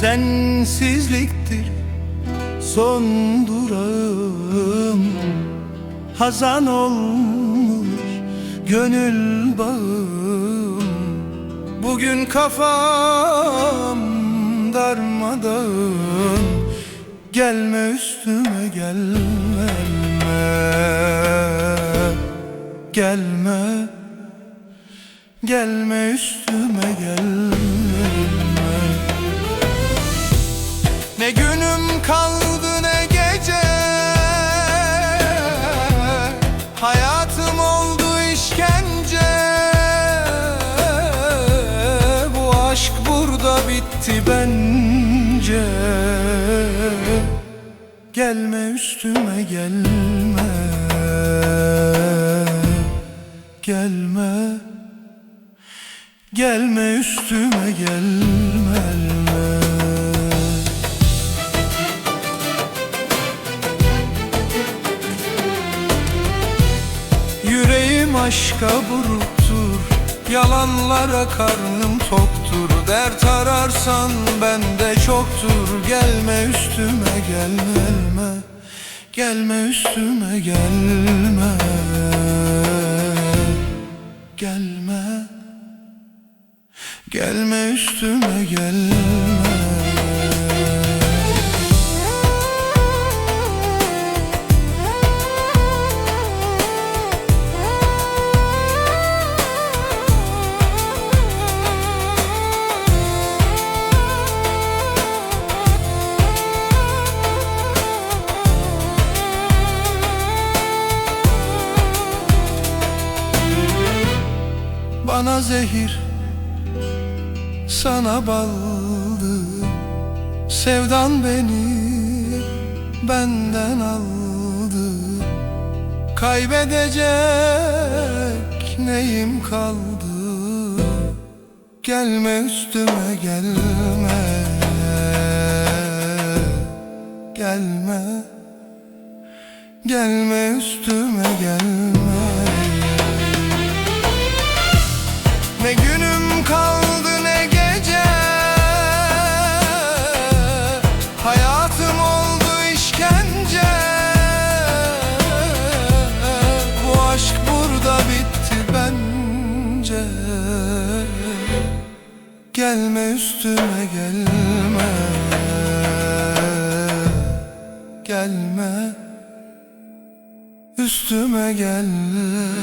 sensizliktir son durağım. Hazan olmuş gönül bağım. Bugün kafam darmadağın Gelme üstüme gelme Gelme Gelme üstüme gelme Ne günüm kaldı ne gece. Hayatım oldu işkence. Bu aşk burada bitti bence. Gelme üstüme gelme. Gelme. Gelme üstüme gelme aşka buruktur. Yalanlara karnım toktur. Dert ararsan bende çoktur. Gelme üstüme gelme. Gelme üstüme gelme. Gelme. Gelme üstüme gelme Bana zehir Sana baldı. Sevdan beni Benden aldı. Kaybedecek Neyim kaldı? Gelme üstüme gelme. Gelme Gelme üstüme gelme üstüme gelme. Gelme. Üstüme gelme